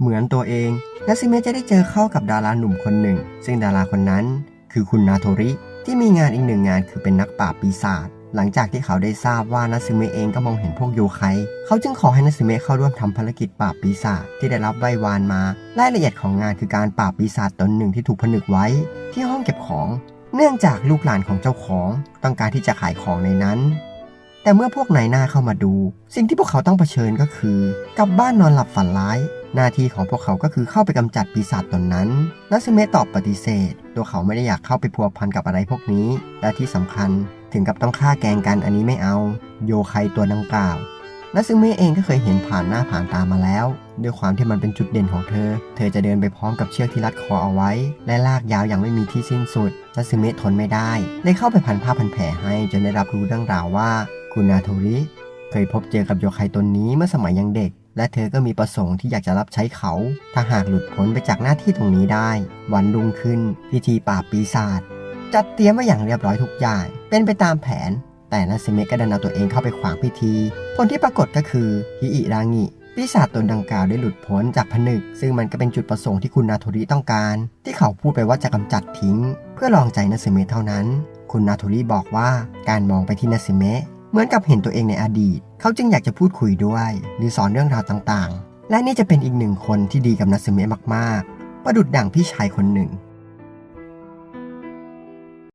เหมือนตัวเองนัซึเมะจะได้เจอเข้ากับดาราหนุ่มคนหนึ่ง ซึ่งดาราคนนั้นคือคุณนาโทริที่มีงานอีกหนึ่งงานคือเป็นนักปราบปีศาจหลังจากที่เขาได้ทราบว่านัซึเมะเองก็มองเห็นพวกโยไคเขาจึงขอให้นัซึเมะเข้าร่วมทำภารกิจปราบปีศาจที่ได้รับไหว้วานมารายละเอียดของงานคือการปราบปีศาจตนหนึ่งที่ถูกผนึกไว้ ที่ห้องเก็บของ เนื่องจากลูกหลานของเจ้าของต้องการที่จะขายของในนั้น แต่เมื่อพวกนายหน้าเข้ามาดู สิ่งที่พวกเขาต้องเผชิญก็คือ กลับบ้านนอนหลับฝันร้าย หน้าที่ของพวกเขาก็คือเข้าไปกำจัดปีศาจตนนั้นนัซึเมะตอบปฏิเสธ ตัวเขาไม่ได้อยากเข้าไปพัวพันกับอะไรพวกนี้ และที่สำคัญถึงกับต้องฆ่าแกงกันอันนี้ไม่เอา โยไคตัวดังกล่าวนัซึเมะเองก็เคยเห็นผ่านหน้าผ่านตามาแล้ว ด้วยความที่มันเป็นจุดเด่นของเธอ เธอจะเดินไปพร้อมกับเชือกที่รัดคอเอาไว้ และลากยาวอย่างไม่มีที่สิ้นสุดนัซึเมะทนไม่ได้เลยเข้าไปพันผ้าพันแผลให้จนได้รับรู้เรื่องราวว่า คุณนาโทริ เคยพบเจอกับโยไคตนนี้เมื่อสมัยยังเด็ก และเธอก็มีประสงค์ที่อยากจะรับใช้เขา ถ้าหากหลุดพ้นไปจากหน้าที่ตรงนี้ได้ วันรุ่งขึ้น พิธีปราบปีศาจจัดเตรียมไว้อย่างเรียบร้อยทุกอย่าง เป็นไปตามแผน แต่นาซิเมะก็ดันเอาตัวเองเข้าไปขวางพิธี ผลที่ปรากฏก็คือฮิอิรางิปีศาจตนดังกล่าวได้หลุดพ้นจากผนึก ซึ่งมันก็เป็นจุดประสงค์ที่คุณนาโทริต้องการ ที่เขาพูดไปว่าจะกำจัดทิ้ง เพื่อลองใจนาซิเมะเท่านั้น คุณนาโทริบอกว่าการมองไปที่นาซิเมะ เหมือนกับเห็นตัวเองในอดีต เขาจึงอยากจะพูดคุยด้วย หรือสอนเรื่องราวต่างๆ และนี่จะเป็นอีกหนึ่งคนที่ดีกับนัสเมะมากๆ ประดุดดั่งพี่ชายคนหนึ่ง